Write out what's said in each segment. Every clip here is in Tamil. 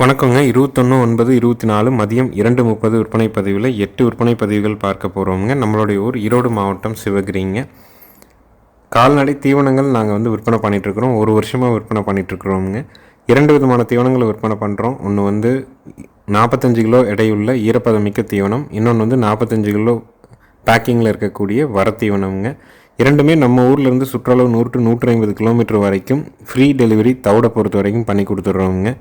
வணக்கங்க. இருபத்தொன்று ஒன்பது இருபத்தி நாலு மதியம் இரண்டு முப்பது விற்பனை பதிவில் எட்டு விற்பனை பதிவுகள் பார்க்க போகிறோமுங்க நம்மளுடைய ஊர் ஈரோடு மாவட்டம் சிவகிரிங்க. கால்நடை தீவனங்கள் நாங்கள் வந்து விற்பனை பண்ணிகிட்ருக்குறோம் ஒரு வருஷமாக விற்பனை பண்ணிகிட்ருக்குறோமுங்க இரண்டு விதமான தீவனங்களை விற்பனை பண்ணுறோம் ஒன்று வந்து நாற்பத்தஞ்சு கிலோ எடையுள்ள ஈரப்பதமிக்க தீவனம். இன்னொன்று வந்து நாற்பத்தஞ்சு கிலோ பேக்கிங்கில் இருக்கக்கூடிய வர தீவனம்ங்க. இரண்டுமே நம்ம ஊர்லேருந்து சுற்றளவு நூறு டு நூற்றி ஐம்பது கிலோமீட்டர் வரைக்கும் ஃப்ரீ டெலிவரி தவிட பொறுத்த வரைக்கும் பண்ணி கொடுத்துட்றோமுங்க.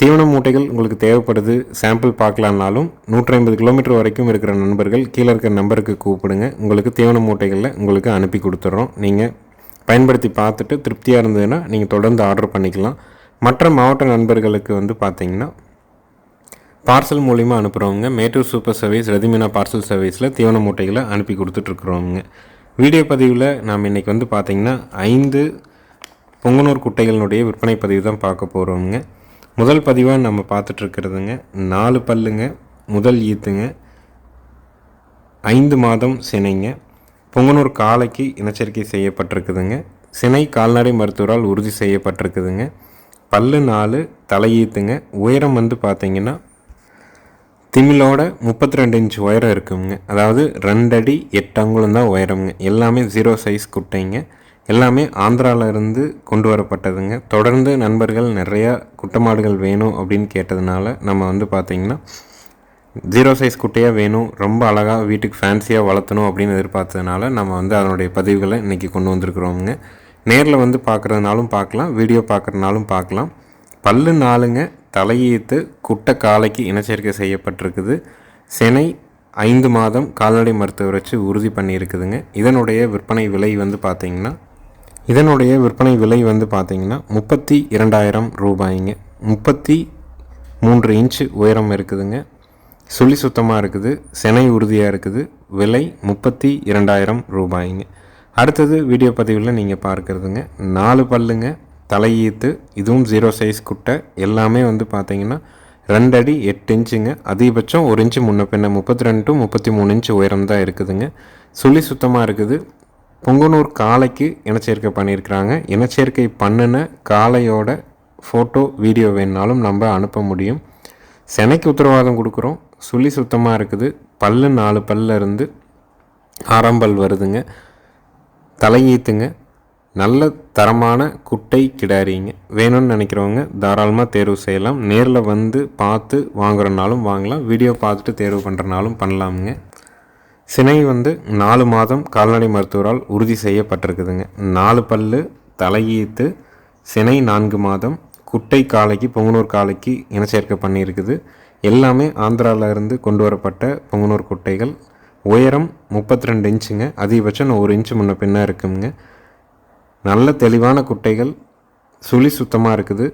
தீவன மூட்டைகள் உங்களுக்கு தேவைப்படுது சாம்பிள் பார்க்கலான்னாலும் நூற்றி ஐம்பது கிலோமீட்டர் வரைக்கும் இருக்கிற நண்பர்கள் கீழே இருக்கிற நம்பருக்கு கூப்பிடுங்க. உங்களுக்கு தீவன மூட்டைகளில் உங்களுக்கு அனுப்பி கொடுத்துட்றோம் நீங்கள் பயன்படுத்தி பார்த்துட்டு திருப்தியாக இருந்ததுன்னா நீங்கள் தொடர்ந்து ஆர்டர் பண்ணிக்கலாம். மற்ற மாவட்ட நண்பர்களுக்கு வந்து பார்த்தீங்கன்னா பார்சல் மூலிமா அனுப்புகிறவங்க மேட்டூர் சூப்பர் சர்வீஸ் ரெதிமினா பார்சல் சர்வீஸில் தீவன மூட்டைகளை அனுப்பி கொடுத்துட்ருக்குறோங்க வீடியோ பதிவில் நாம் இன்றைக்கி வந்து பார்த்திங்கன்னா ஐந்து பொங்கனூர் குட்டைகளினுடைய விற்பனை பதிவு தான் பார்க்க போகிறோங்க முதல் பதிவாக நம்ம பார்த்துட்ருக்கிறதுங்க. நாலு பல்லுங்க முதல் ஈத்துங்க. ஐந்து மாதம் சினைங்க. பொங்கனூர் காளைக்கு இனச்சரிக்கை செய்யப்பட்டிருக்குதுங்க. சினை கால்நடை மருத்துவரால் உறுதி செய்யப்பட்டிருக்குதுங்க. பல்லு நாலு தலையீத்துங்க உயரம் வந்து பார்த்தீங்கன்னா திமிலோட முப்பத்தி ரெண்டு இன்ச் உயரம் இருக்குங்க. அதாவது ரெண்டடி எட்டு அங்குலம் தான் உயரம்ங்க. எல்லாமே ஜீரோ சைஸ் குட்டைங்க. எல்லாமே ஆந்திரால இருந்து கொண்டு வரப்பட்டதுங்க. தொடர்ந்து நண்பர்கள் நிறையா குட்டமாடுகள் வேணும் அப்படின்னு கேட்டதுனால நம்ம வந்து பார்த்திங்கன்னா ஜீரோ சைஸ் குட்டையாக வேணும் ரொம்ப அழகாக வீட்டுக்கு ஃபேன்சியாக வளர்த்தணும் அப்படின்னு எதிர்பார்த்ததுனால நம்ம வந்து அதனுடைய பதிவுகளை இன்றைக்கி கொண்டு வந்திருக்கிறோங்க நேரில் வந்து பார்க்குறதுனாலும் பார்க்கலாம் வீடியோ பார்க்குறதுனாலும் பார்க்கலாம். பல்லு நாளுங்க தலையீத்து குட்டை காலைக்கு இனச்சேர்க்கை செய்யப்பட்டிருக்குது. செனை ஐந்து மாதம் கால்நடை மருத்துவர் வச்சு உறுதி பண்ணியிருக்குதுங்க. இதனுடைய விற்பனை விலை வந்து பார்த்திங்கன்னா இதனுடைய விற்பனை விலை வந்து பார்த்திங்கன்னா முப்பத்தி இரண்டாயிரம் ரூபாய்ங்க. முப்பத்தி மூன்று இன்ச்சு உயரம் இருக்குதுங்க. சுழி சுத்தமாக இருக்குது. செனை உறுதியாக இருக்குது. விலை முப்பத்தி இரண்டாயிரம் ரூபாய்ங்க. அடுத்தது வீடியோ பதிவில் நீங்கள் பார்க்குறதுங்க. நாலு பல்லுங்க. தலையீத்து இதுவும் ஜீரோ சைஸ் குட்டை. எல்லாமே வந்து பார்த்திங்கன்னா ரெண்டு அடி எட்டு இன்ச்சுங்க அதிகபட்சம் ஒரு இன்ச்சு முன்ன பின்ன முப்பத்தி ரெண்டு டு முப்பத்தி மூணு இன்ச்சு உயரம் தான் இருக்குதுங்க. சுழி சுத்தமாக இருக்குது. பொங்கனூர் காளைக்கு இனச்சேர்க்கை பண்ணியிருக்கிறாங்க. இனச்சேர்க்கை பண்ணின காளையோட ஃபோட்டோ வீடியோ வேணுனாலும் நம்ம அனுப்ப முடியும். செனைக்கு உத்தரவாதம் கொடுக்குறோம். சுழி சுத்தமாக இருக்குது. பல்லு நாலு பல்ல இருந்து ஆரம்பல் வருதுங்க. தலையீத்துங்க நல்ல தரமான குட்டை கிடாரிங்க. வேணும்னு நினைக்கிறவங்க தாராளமாக தேர்வு செய்யலாம். நேரில் வந்து பார்த்து வாங்குறனாலும் வாங்கலாம். வீடியோ பார்த்துட்டு தேர்வு பண்ணுறனாலும் பண்ணலாமுங்க. சினை வந்து நாலு மாதம் கால்நடை மருத்துவரால் உறுதி செய்யப்பட்டிருக்குதுங்க. நாலு பல்லு தலையீத்து சினை நான்கு மாதம் குட்டை காளைக்கு பொங்கனூர் காளைக்கு இனச்சேர்க்கை பண்ணியிருக்குது. எல்லாமே ஆந்திராவில் இருந்து கொண்டு வரப்பட்ட பொங்கனூர் குட்டைகள். உயரம் முப்பத்தி ரெண்டு இன்ச்சுங்க. அதிகபட்சம் ஒரு இன்ச்சு முன்ன பின்னே இருக்குங்க. நல்ல தெளிவான குட்டைகள். சுழி சுத்தமாக இருக்குது.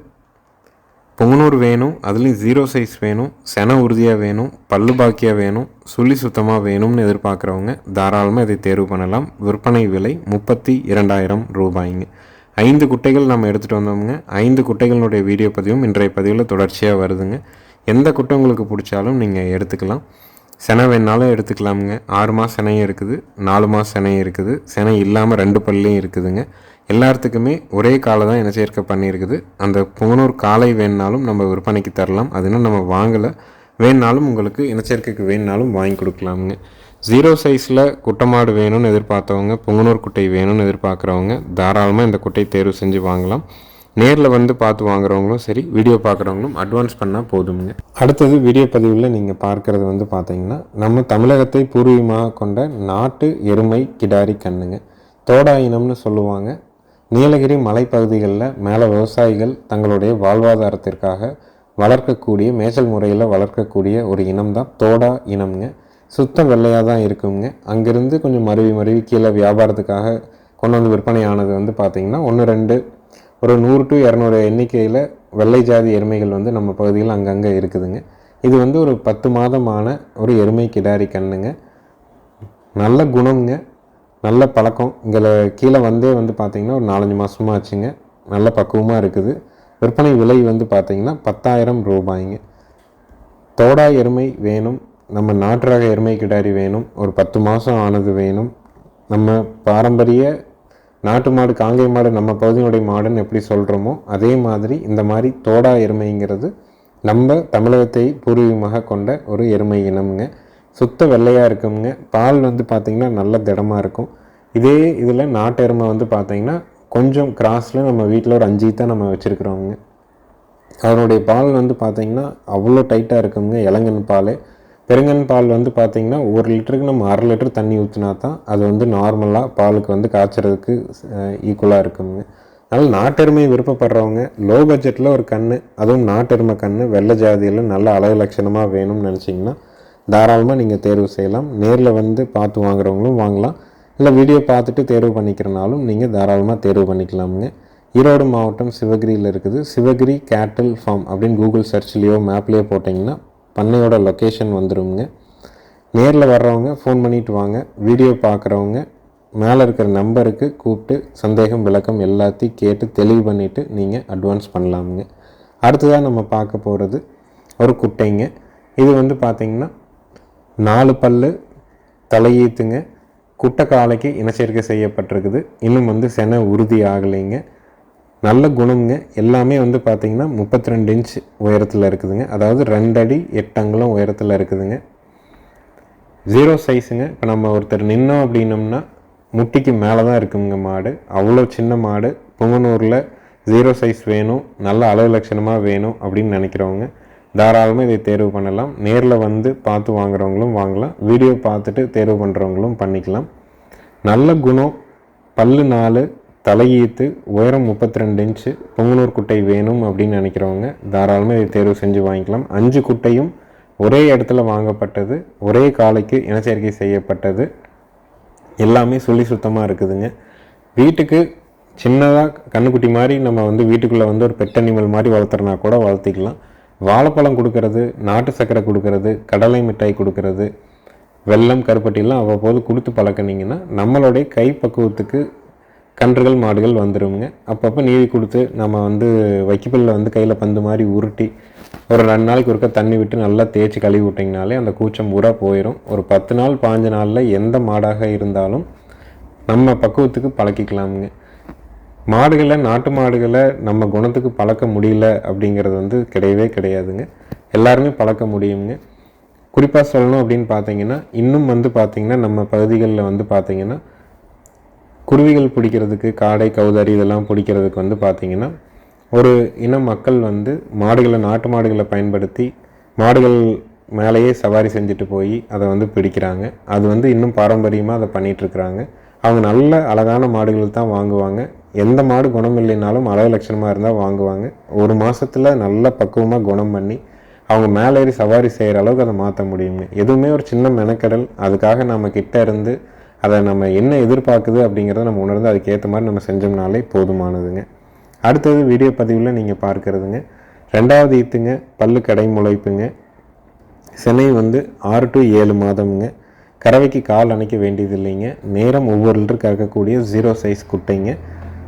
பொங்கனூர் வேணும் அதுலேயும் ஜீரோ சைஸ் வேணும் சென உறுதியாக வேணும் பல்லு பாக்கியாக வேணும் சுழி சுத்தமாக வேணும்னு எதிர்பார்க்குறவங்க தாராளமாக இதை தேர்வு பண்ணலாம். விற்பனை விலை முப்பத்தி இரண்டாயிரம் ரூபாய்ங்க. ஐந்து குட்டைகள் நம்ம எடுத்துகிட்டு வந்தோம்ங்க. ஐந்து குட்டைகளுடைய வீடியோ பதிவும் இன்றைய பதிவில் தொடர்ச்சியாக வருதுங்க. எந்த குட்டை உங்களுக்கு பிடிச்சாலும் நீங்கள் எடுத்துக்கலாம். செனை வேணாலும் எடுத்துக்கலாமுங்க. ஆறு மாதம் செனையும் இருக்குது நாலு மாதம் செனையும் இருக்குது. செனை இல்லாமல் ரெண்டு பல்லையும் இருக்குதுங்க. எல்லாத்துக்குமே ஒரே காலை தான் இனச்சேர்க்கை சேர்க்க பண்ணியிருக்குது. அந்த புங்கனூர் காலை வேணுனாலும் நம்ம விற்பனைக்கு தரலாம். அதுனா நம்ம வாங்கலை. வேணுனாலும் உங்களுக்கு இனச்சேர்க்கைக்கு வேணுனாலும் வாங்கி கொடுக்கலாமுங்க. ஜீரோ சைஸில் குட்டமாடு வேணும்னு எதிர்பார்த்தவங்க புங்கனூர் குட்டை வேணும்னு எதிர்பார்க்குறவங்க தாராளமாக இந்த குட்டை தேர்வு செஞ்சு வாங்கலாம். நேரில் வந்து பார்த்து வாங்குறவங்களும் சரி வீடியோ பார்க்குறவங்களும் அட்வான்ஸ் பண்ணால் போதுங்க அடுத்தது வீடியோ பதிவில் நீங்கள் பார்க்குறது வந்து பார்த்தீங்கன்னா நம்ம தமிழகத்தை பூர்வீகமாக கொண்ட நாட்டு எருமை கிடாரி கண்ணுங்க. தோடா இனம்னு சொல்லுவாங்க. நீலகிரி மலைப்பகுதிகளில் மேலே விவசாயிகள் தங்களுடைய வாழ்வாதாரத்திற்காக வளர்க்கக்கூடிய மேய்ச்சல் முறையில் வளர்க்கக்கூடிய ஒரு இனம் தான் தோடா இனம்ங்க. சுத்தம் வெள்ளையாக தான் இருக்குங்க. அங்கேருந்து கொஞ்சம் மருவி மருவி கீழே வியாபாரத்துக்காக கொண்டு வந்து விற்பனை ஆனது வந்து பார்த்திங்கன்னா ஒன்று ரெண்டு ஒரு நூறு டு இரநூறு எண்ணிக்கையில் வெள்ளை ஜாதி எருமைகள் வந்து நம்ம பகுதியில் அங்கங்கே இருக்குதுங்க. இது வந்து ஒரு பத்து மாதமான ஒரு எருமை கிடாரி கண்ணுங்க நல்ல குணம்ங்க. நல்ல பழக்கம். இதில் கீழே வந்தே வந்து பார்த்திங்கன்னா ஒரு நாலஞ்சு மாதமாக ஆச்சுங்க. நல்ல பக்குவமாக இருக்குது. விற்பனை விலை வந்து பார்த்திங்கன்னா பத்தாயிரம் ரூபாய்ங்க. தோடா எருமை வேணும். நம்ம நாட்டு ரக எருமை கிடாரி வேணும். ஒரு பத்து மாதம் ஆனது வேணும். நம்ம பாரம்பரிய நாட்டு மாடு காங்கை மாடு நம்ம பகுதியினுடைய மாடுன்னு எப்படி சொல்கிறோமோ அதே மாதிரி இந்த மாதிரி தோடா எருமைங்கிறது நம்ம தமிழகத்தை பூர்வீகமாக கொண்ட ஒரு எருமை இனம்ங்க. சுத்த வெள்ளையாக இருக்குங்க பால் வந்து பார்த்திங்கன்னா நல்ல திடமாக இருக்கும். இதே இதில் நாட்டு எருமை வந்து பார்த்திங்கன்னா கொஞ்சம் கிராஸில் நம்ம வீட்டில் ஒரு அஞ்சு தான் நம்ம வச்சுருக்குறோங்க அதனுடைய பால் வந்து பார்த்திங்கன்னா அவ்வளோ டைட்டாக இருக்குங்க இளங்கன் பால். பெருங்கன் பால் வந்து பார்த்திங்கன்னா ஒரு லிட்டருக்கு நம்ம அரை லிட்டர் தண்ணி ஊற்றினா தான் அது வந்து நார்மலாக பாலுக்கு வந்து காய்ச்சறதுக்கு ஈக்குவலாக இருக்குங்க. அதனால் நாட்டெருமை விருப்பப்படுறவங்க லோ பட்ஜெட்டில் ஒரு கன்று அதுவும் நாட்டெருமை கன்று வெள்ளை ஜாதியில் நல்ல அழகு லட்சணமாக வேணும்னு நினச்சிங்கன்னா தாராளமாக நீங்கள் தேர்வு செய்யலாம். நேரில் வந்து பார்த்து வாங்குறவங்களும் வாங்கலாம். இல்லை வீடியோ பார்த்துட்டு தேர்வு பண்ணிக்கிறனாலும் நீங்கள் தாராளமாக தேர்வு பண்ணிக்கலாமுங்க. ஈரோடு மாவட்டம் சிவகிரியில் இருக்குது. சிவகிரி கேட்டில் ஃபார்ம் அப்படின்னு கூகுள் சர்ச்லேயோ மேப்லேயோ போட்டிங்கன்னா பண்ணையோட லொக்கேஷன் வந்துடுங்க நேரில் வர்றவங்க ஃபோன் பண்ணிட்டு வாங்க. வீடியோ பார்க்குறவங்க மேலே இருக்கிற நம்பருக்கு கூப்பிட்டு சந்தேகம் விளக்கம் எல்லாத்தையும் கேட்டு தெளிவு பண்ணிவிட்டு நீங்கள் அட்வான்ஸ் பண்ணலாமுங்க. அடுத்ததாக நம்ம பார்க்க போகிறது ஒரு குட்டைங்க. இது வந்து பார்த்திங்கன்னா நாலு பல்லு தலையீத்துங்க. குட்டை காலைக்கு இனச்சேர்க்கை செய்யப்பட்டிருக்குது. இன்னும் வந்து செனை உறுதி ஆகலைங்க. நல்ல குணம்ங்க. எல்லாமே வந்து பார்த்திங்கன்னா முப்பத்தி ரெண்டு இன்ச் உயரத்தில் இருக்குதுங்க. அதாவது ரெண்டடி எட்டு அங்குலம் உயரத்தில் இருக்குதுங்க. ஜீரோ சைஸுங்க இப்போ நம்ம ஒருத்தர் நின்னோம் அப்படின்னோம்னா முட்டிக்கு மேலே தான் இருக்குங்க மாடு. அவ்வளோ சின்ன மாடு. புங்கனூரில் ஜீரோ சைஸ் வேணும். நல்ல அளவு லட்சணமாக வேணும் அப்படின்னு நினைக்கிறவங்க. தாராளமாக இதை தேர்வு பண்ணலாம். நேரில் வந்து பார்த்து வாங்குறவங்களும் வாங்கலாம். வீடியோ பார்த்துட்டு தேர்வு பண்ணுறவங்களும் பண்ணிக்கலாம். நல்ல குணம். பல்லு நாலு தலையீத்து உயரம் முப்பத்தி ரெண்டு இன்ச்சு பொங்கனூர் குட்டை வேணும் அப்படின்னு நினைக்கிறவங்க தாராளமாக இதை தேர்வு செஞ்சு வாங்கிக்கலாம். அஞ்சு குட்டையும் ஒரே இடத்துல வாங்கப்பட்டது ஒரே காலைக்கு இனச்சேர்க்கை செய்யப்பட்டது. எல்லாமே சொல்லி சுத்தமாக இருக்குதுங்க. வீட்டுக்கு சின்னதாக கண்ணுக்குட்டி மாதிரி நம்ம வந்து வீட்டுக்குள்ளே வந்து ஒரு பெட் அனிமல் மாதிரி வளர்த்துறனா கூட வளர்த்திக்கலாம். வாழைப்பழம் கொடுக்கறது நாட்டு சர்க்கரை கொடுக்கறது கடலை மிட்டாய் கொடுக்கறது வெல்லம் கருப்பட்டிலாம் அவ்வப்போது கொடுத்து பழக்கினீங்கன்னா நம்மளுடைய கை பக்குவத்துக்கு கன்றுகள் மாடுகள் வந்துடுங்க அப்பப்போ நீவி கொடுத்து நம்ம வந்து வைக்கப்பில்ல வந்து கையில் பந்து மாதிரி உருட்டி ஒரு ரெண்டு நாளைக்கு ஒருக்க தண்ணி விட்டு நல்லா தேய்ச்சி கழுவி விட்டிங்கனாலே அந்த கூச்சம் பூரா போயிடும் ஒரு பத்து நாள் பாஞ்சு நாளில் எந்த மாடாக இருந்தாலும் நம்ம பக்குவத்துக்கு பழக்கிக்கலாமுங்க. மாடுகளை நாட்டு மாடுகளை நம்ம குணத்துக்கு பழக்க முடியல அப்படிங்கிறது வந்து கிடையவே கிடையாதுங்க. எல்லாருமே பழக்க முடியுங்க. குறிப்பாக சொல்லணும் அப்படின்னு பார்த்தீங்கன்னா இன்னும் வந்து பார்த்திங்கன்னா நம்ம பகுதிகளில் வந்து பார்த்திங்கன்னா குருவிகள் பிடிக்கிறதுக்கு காடை கௌதாரி இதெல்லாம் பிடிக்கிறதுக்கு வந்து பார்த்திங்கன்னா ஒரு இன மக்கள் வந்து மாடுகளை நாட்டு மாடுகளை பயன்படுத்தி மாடுகள் மேலேயே சவாரி செஞ்சுட்டு போய் அதை வந்து பிடிக்கிறாங்க. அது வந்து இன்னும் பாரம்பரியமாக அதை பண்ணிகிட்ருக்குறாங்க அவங்க நல்ல அழகான மாடுகள் தான் வாங்குவாங்க. எந்த மாடு குணம் இல்லைனாலும் அழகு லட்சணமாக இருந்தால் வாங்குவாங்க. ஒரு மாதத்தில் நல்ல பக்குவமாக குணம் பண்ணி அவங்க மேலே ஏறி சவாரி செய்கிற அளவுக்கு அதை மாற்ற முடியுங்க எதுவுமே ஒரு சின்ன மெனக்கடல். அதுக்காக நம்ம கிட்ட இருந்து அதை நம்ம என்ன எதிர்பார்க்குது அப்படிங்கிறத நம்ம உணர்ந்து அதுக்கேற்ற மாதிரி நம்ம செஞ்சோம்னாலே போதுமானதுங்க. அடுத்தது வீடியோ பதிவில் நீங்கள் பார்க்குறதுங்க. ரெண்டாவது ஈத்துங்க பல்லு கடை முளைப்புங்க. சென்னை வந்து ஆறு டு ஏழு மாதம்ங்க. கறவைக்கு கால் அணைக்க வேண்டியது இல்லைங்க நேரம் ஒவ்வொரு லிட்டர் கறக்கக்கூடிய ஜீரோ சைஸ் குட்டைங்க.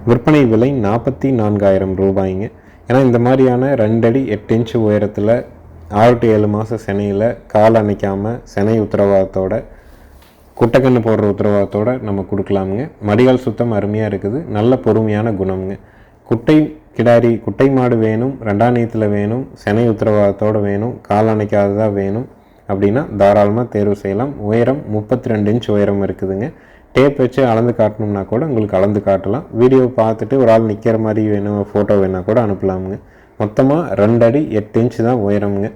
விற்பனை விலை நாற்பத்தி நான்காயிரம் ரூபாய்ங்க. ஏன்னா இந்த மாதிரியான ரெண்டடி எட்டு இன்ச்சு உயரத்தில் ஆறு டு ஏழு மாதம் சென்னையில் கால் அணைக்காமல் சென்னை உத்தரவாதத்தோட குட்டைக்கண்ணு போடுற உத்தரவாதத்தோடு நம்ம கொடுக்கலாமுங்க. மடிகால் சுத்தம் அருமையாக இருக்குது. நல்ல பொறுமையான குணம்ங்க. குட்டை கிடாரி குட்டை மாடு வேணும் ரெண்டாம் நீத்தில் வேணும் செனை உத்தரவாதத்தோடு வேணும் கால் அணைக்காததாக வேணும் அப்படின்னா தாராளமாக தேர்வு செய்யலாம். உயரம் முப்பத்தி ரெண்டு இன்ச் உயரம் இருக்குதுங்க. டேப் வச்சு அளந்து காட்டணும்னா கூட உங்களுக்கு அளந்து காட்டலாம். வீடியோ பார்த்துட்டு ஒரு ஆள் நிற்கிற மாதிரி வேணும் ஃபோட்டோ வேணால் கூட அனுப்பலாமுங்க. மொத்தமாக ரெண்டு அடி எட்டு இன்ச்சு தான் உயரமுங்க.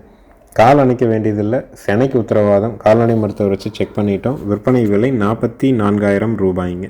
கால் அணைக்க வேண்டியதில்லை. செனைக்கு உத்தரவாதம். கால்நடை மருத்துவர் வச்சு செக் பண்ணிட்டோம். விற்பனை விலை நாற்பத்தி நான்காயிரம் ரூபாய்ங்க.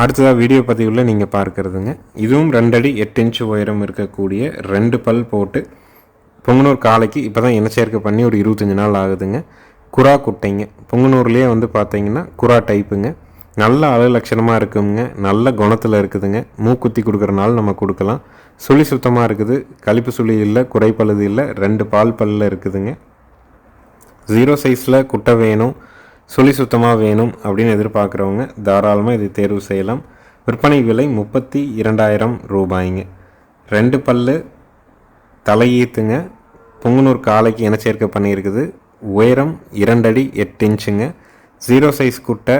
அடுத்ததாக வீடியோ பதிவில் நீங்கள் பார்க்குறதுங்க. இதுவும் ரெண்டடி எட்டு இன்ச்சு உயரம் இருக்கக்கூடிய ரெண்டு பல் போட்டு பொங்கனூர் காலைக்கு இப்போ தான் இனச்சேர்க்கை பண்ணி ஒரு இருபத்தஞ்சி நாள் ஆகுதுங்க. குரா குட்டைங்க. பொங்கனூர்லேயே வந்து பார்த்தீங்கன்னா குரா டைப்புங்க நல்ல அழகு லட்சணமாக இருக்குங்க. நல்ல குணத்தில் இருக்குதுங்க. மூக்குத்தி கொடுக்குறனால நம்ம கொடுக்கலாம். சுழி சுத்தமாக இருக்குது. கழிப்பு சுழி இல்லை குறைப்பழுது இல்லை ரெண்டு பால் பல்லில் இருக்குதுங்க. ஜீரோ சைஸில் குட்டை வேணும். சுழி சுத்தமாக வேணும் அப்படின்னு எதிர்பார்க்குறவங்க தாராளமாக இதை தேர்வு செய்யலாம். விற்பனை விலை முப்பத்தி இரண்டாயிரம் ரூபாய்ங்க. ரெண்டு பல்லு தலையீத்துங்க. பொங்கனூர் காலைக்கு இனச்சேர்க்கை பண்ணியிருக்குது. உயரம் இரண்டடி எட்டு இன்ச்சுங்க. ஜீரோ சைஸ் குட்டை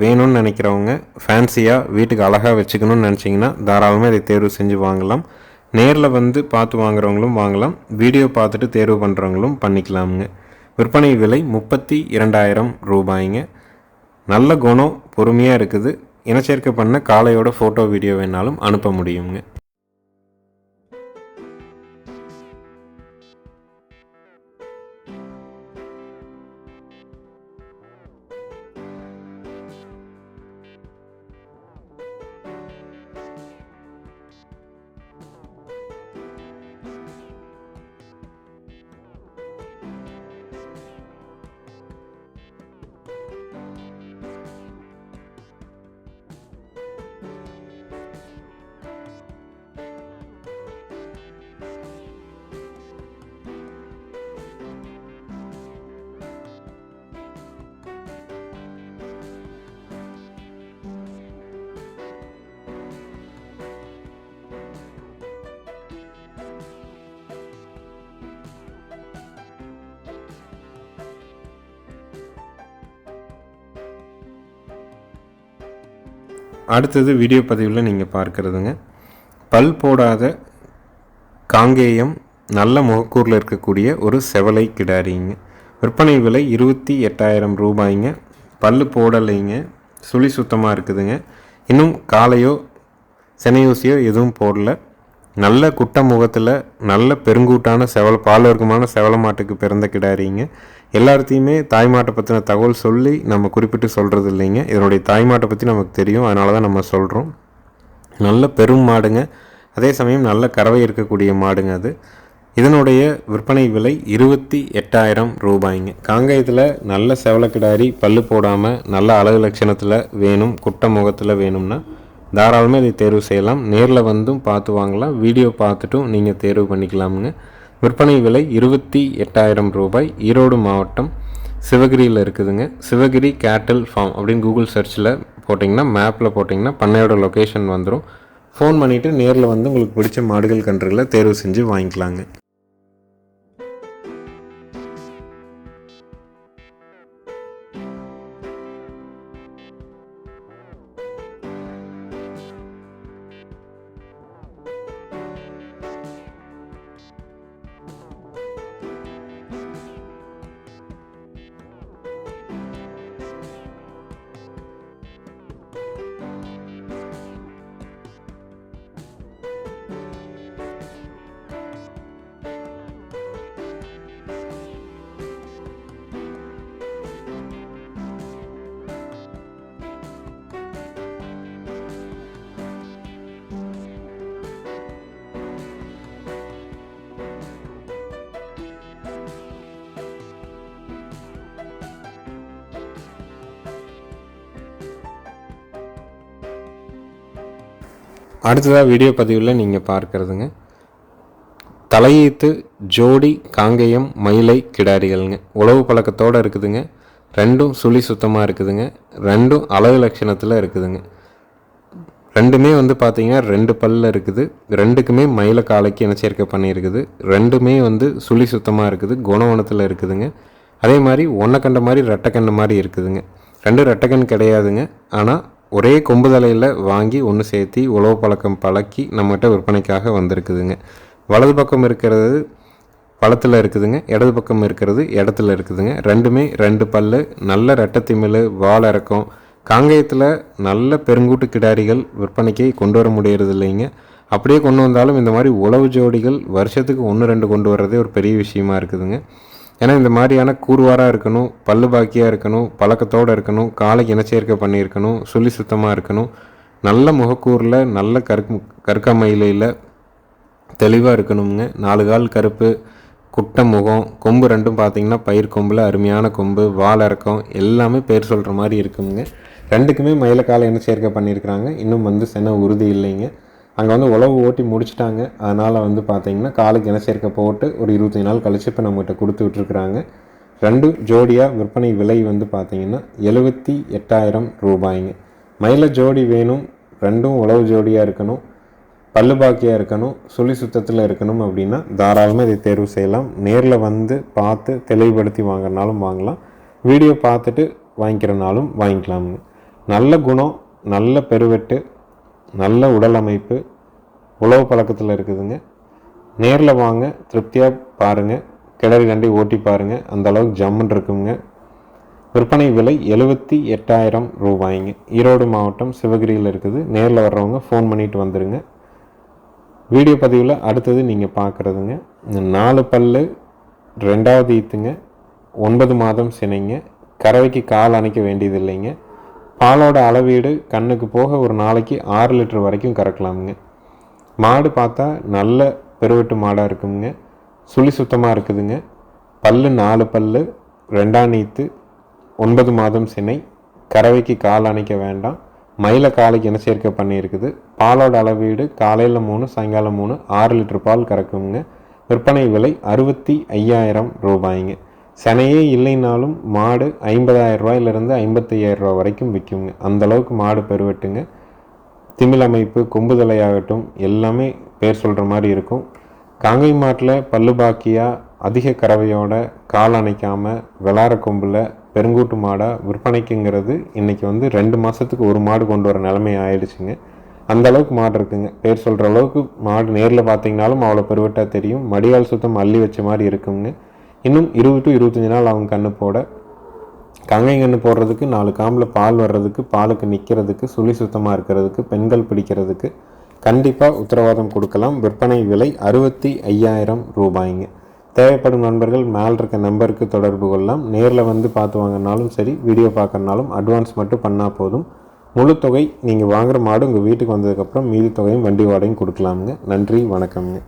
வேணும்னு நினைக்கிறவங்க ஃபேன்சியாக வீட்டுக்கு அழகாக வச்சுக்கணும்னு நினச்சிங்கன்னா தாராளமாக இதை தேர்வு செஞ்சு வாங்கலாம். நேரில் வந்து பார்த்து வாங்குறவங்களும் வாங்கலாம். வீடியோ பார்த்துட்டு தேர்வு பண்ணுறவங்களும் பண்ணிக்கலாமுங்க. விற்பனை விலை முப்பத்தி இரண்டாயிரம் ரூபாய்ங்க. நல்ல குணம் பொறுமையாக இருக்குது. இனச்சேர்க்கை பண்ண காளையோட ஃபோட்டோ வீடியோ வேணாலும் அனுப்ப முடியுங்க. அடுத்தது வீடியோ பதிவில் நீங்கள் பார்க்குறதுங்க. பல் போடாத காங்கேயம் நல்ல முகக்கூரில் இருக்கக்கூடிய ஒரு செவலை கிடாரிங்க. விற்பனை விலை இருபத்தி எட்டாயிரம் ரூபாய்ங்க. பல் போடலைங்க. சுழி சுத்தமாக இருக்குதுங்க. இன்னும் காலையோ செனையூசியோ எதுவும் போடல. நல்ல குட்ட முகத்தில் நல்ல பெருங்கூட்டான செவல பாலவர்க்கமான செவல மாட்டுக்கு பிறந்த கிடாரிங்க. எல்லாத்தையுமே தாய்மாட்டை பற்றின தகவல் சொல்லி நம்ம குறிப்பிட்டு சொல்கிறது இல்லைங்க. இதனுடைய தாய்மாட்டை பற்றி நமக்கு தெரியும். அதனால தான் நம்ம சொல்கிறோம் நல்ல பெரும் மாடுங்க. அதே சமயம் நல்ல கறவை இருக்கக்கூடிய மாடுங்க அது. இதனுடைய விற்பனை விலை இருபத்தி எட்டாயிரம் ரூபாய்ங்க. காங்கயத்தில் நல்ல செவலக்கிடாரி பல்லு போடாமல் நல்ல அழகு லட்சணத்தில் வேணும் குட்ட முகத்தில் வேணும்னா தாராளமாக இதை தேர்வு செய்யலாம். நேரில் வந்தும் பார்த்து வாங்கலாம். வீடியோ பார்த்துட்டும் நீங்கள் தேர்வு பண்ணிக்கலாமுங்க. விற்பனை விலை இருபத்தி எட்டாயிரம் ரூபாய். ஈரோடு மாவட்டம் சிவகிரியில் இருக்குதுங்க. சிவகிரி கேட்டல் ஃபார்ம் அப்படின்னு கூகுள் சர்ச்சில் போட்டிங்கன்னா மேப்பில் போட்டிங்கன்னா பண்ணையோட லொக்கேஷன் வந்துடும் ஃபோன் பண்ணிவிட்டு நேரில் வந்து உங்களுக்கு பிடிச்ச மாடுகள் கன்றுகளை தேர்வு செஞ்சு வாங்கிக்கலாங்க. அடுத்ததாக வீடியோ பதிவில் நீங்கள் பார்க்குறதுங்க. தலையீத்து ஜோடி காங்கேயம் மயிலை கிடாரிகள்ங்க. உழவு பழக்கத்தோடு இருக்குதுங்க. ரெண்டும் சுழி சுத்தமாக இருக்குதுங்க. ரெண்டும் அழகு லட்சணத்தில் இருக்குதுங்க. ரெண்டுமே வந்து பார்த்தீங்கன்னா ரெண்டு பல்ல இருக்குது. ரெண்டுக்குமே மயில காலைக்கு இனச்சேர்க்கை பண்ணியிருக்குது. ரெண்டுமே வந்து சுழி சுத்தமாக இருக்குது. குணவனத்தில் இருக்குதுங்க. அதே மாதிரி ஒன்றை கண்ட மாதிரி ரெட்டைக்கண்ணு மாதிரி இருக்குதுங்க. ரெண்டு ரெட்டகன் கிடையாதுங்க. ஆனால் ஒரே கொம்பு தலையில் வாங்கி ஒன்று சேர்த்தி உழவு பழக்கம் பழக்கி நம்மகிட்ட விற்பனைக்காக வந்திருக்குதுங்க. வலது பக்கம் இருக்கிறது பழத்தில் இருக்குதுங்க. இடது பக்கம் இருக்கிறது இடத்துல இருக்குதுங்க. ரெண்டுமே ரெண்டு பல்லு நல்ல ரெட்டத்திமிழ் வால் இறக்கம். காங்கேயத்தில் நல்ல பெருங்கூட்டு கிடாரிகள் விற்பனைக்கு கொண்டு வர முடியறது இல்லைங்க. அப்படியே கொண்டு வந்தாலும் இந்த மாதிரி உழவு ஜோடிகள் வருஷத்துக்கு ஒன்று ரெண்டு கொண்டு வர்றதே ஒரு பெரிய விஷயமா இருக்குதுங்க. ஏன்னா இந்த மாதிரியான கூறுவாராக இருக்கணும் பல்லு பாக்கியாக இருக்கணும் பழக்கத்தோடு இருக்கணும் காலை இனச்சேர்க்கை பண்ணியிருக்கணும் சுழி சுத்தமாக இருக்கணும். நல்ல முகக்கூரில் நல்ல கருக்கு கருக்கமயிலையில் தெளிவாக இருக்கணுங்க நாலு கால் கருப்பு குட்டை முகம் கொம்பு ரெண்டும் பார்த்தீங்கன்னா பயிர் கொம்பில் அருமையான கொம்பு வால் இறக்கம் எல்லாமே பேர் சொல்கிற மாதிரி இருக்குங்க. ரெண்டுக்குமே மயிலக்கால என்ன சேர்க்கை பண்ணியிருக்கிறாங்க. இன்னும் வந்து சென உறுதி இல்லைங்க. அங்கே வந்து உழவு ஓட்டி முடிச்சிட்டாங்க. அதனால் வந்து பார்த்திங்கன்னா காலுக்கு இன சேர்க்கை போட்டு ஒரு இருபத்தி நாள் கழிச்சு இப்போ நம்மகிட்ட கொடுத்து விட்ருக்குறாங்க ரெண்டு ஜோடியாக விற்பனை விலை வந்து பார்த்தீங்கன்னா எழுபத்தி எட்டாயிரம் ரூபாய்ங்க. மயில ஜோடி வேணும் ரெண்டும் உழவு ஜோடியாக இருக்கணும் பல்லு பாக்கியாக இருக்கணும் சுழி சுத்தத்தில் இருக்கணும் அப்படின்னா தாராளமாக இதை தேர்வு செய்யலாம். நேரில் வந்து பார்த்து தெளிவுபடுத்தி வாங்குறனாலும் வாங்கலாம். வீடியோ பார்த்துட்டு வாங்கிக்கிறனாலும் வாங்கிக்கலாமுங்க நல்ல குணம் நல்ல பெருவெட்டு நல்ல உடல் அமைப்பு உழவு பழக்கத்தில் இருக்குதுங்க. நேரில் வாங்க திருப்தியாக பாருங்கள் கிணறு கண்டி ஓட்டி பாருங்கள் அந்தளவுக்கு ஜம்முன் இருக்குங்க. விற்பனை விலை எழுபத்தி எட்டாயிரம் ரூபாய்ங்க. ஈரோடு மாவட்டம் சிவகிரியில் இருக்குது. நேரில் வர்றவங்க ஃபோன் பண்ணிட்டு வந்துடுங்க வீடியோ பதிவில் அடுத்தது நீங்கள் பார்க்குறதுங்க நாலு பல்லு ரெண்டாவது ஈத்துங்க. ஒன்பது மாதம் சினைங்க. கறவைக்கு கால் அணைக்க வேண்டியது இல்லைங்க பாலோட அளவீடு கண்ணுக்கு போக ஒரு நாளைக்கு ஆறு லிட்டர் வரைக்கும் கறக்கலாமுங்க. மாடு பார்த்தா நல்ல பெருவெட்டு மாடாக இருக்குங்க சுழி சுத்தமாக இருக்குதுங்க. பல்லு நாலு பல்லு ரெண்டாம் நீத்து ஒன்பது மாதம் சினை கறவைக்கு கால் அணைக்க வேண்டாம். மயில காலைக்கு என்ன சேர்க்கை பண்ணியிருக்குது. பாலோட அளவீடு காலையில் மூணு சாயங்காலம் மூணு ஆறு லிட்டர் பால் கறக்குங்க விற்பனை விலை அறுபத்தி ஐயாயிரம் ரூபாய்ங்க. சனையே இல்லைனாலும் மாடு ஐம்பதாயிரம் ரூபாயிலிருந்து ஐம்பத்தையாயிரம் ரூபா வரைக்கும் விற்குங்க. அந்தளவுக்கு மாடு பெருவெட்டுங்க. திமிழ் அமைப்பு கொம்புதலையாகட்டும் எல்லாமே பேர் சொல்கிற மாதிரி இருக்கும். காங்கை மாட்டில் பல்லு பாக்கியாக அதிக கறவையோட கால் அணைக்காமல் விளாற கொம்பில் பெருங்கூட்டு மாடாக விற்பனைக்குங்கிறது இன்றைக்கி வந்து ரெண்டு மாதத்துக்கு ஒரு மாடு கொண்டு வர நிலைமை ஆயிடுச்சுங்க. அந்த அளவுக்கு மாடு இருக்குங்க. பேர் சொல்கிற அளவுக்கு மாடு நேரில் பார்த்தீங்கனாலும் அவ்வளோ பெருவெட்டாக தெரியும். மடியால் சுத்தம் அள்ளி வச்ச மாதிரி இருக்குங்க. இன்னும் இருபது டு இருபத்தஞ்சி நாள் அவங்க கண்ணு போட. கங்கை கண்ணு போடுறதுக்கு நாலு காம்பில் பால் வர்றதுக்கு பாலுக்கு நிற்கிறதுக்கு சுழி சுத்தமாக இருக்கிறதுக்கு பெண்கள் பிடிக்கிறதுக்கு கண்டிப்பாக உத்தரவாதம் கொடுக்கலாம். விற்பனை விலை அறுபத்தி ஐயாயிரம் ரூபாய்ங்க. தேவைப்படும் நண்பர்கள் மேல் இருக்க நம்பருக்கு தொடர்பு கொள்ளலாம். நேரில் வந்து பார்த்து வாங்கினாலும் சரி வீடியோ பார்க்கறனாலும் அட்வான்ஸ் மட்டும் பண்ணால் போதும். முழு தொகை நீங்கள் வாங்குகிற மாடு உங்கள் வீட்டுக்கு வந்ததுக்கப்புறம் மீதி தொகையும் வண்டி வாடகையும் கொடுக்கலாமுங்க. நன்றி வணக்கம்ங்க.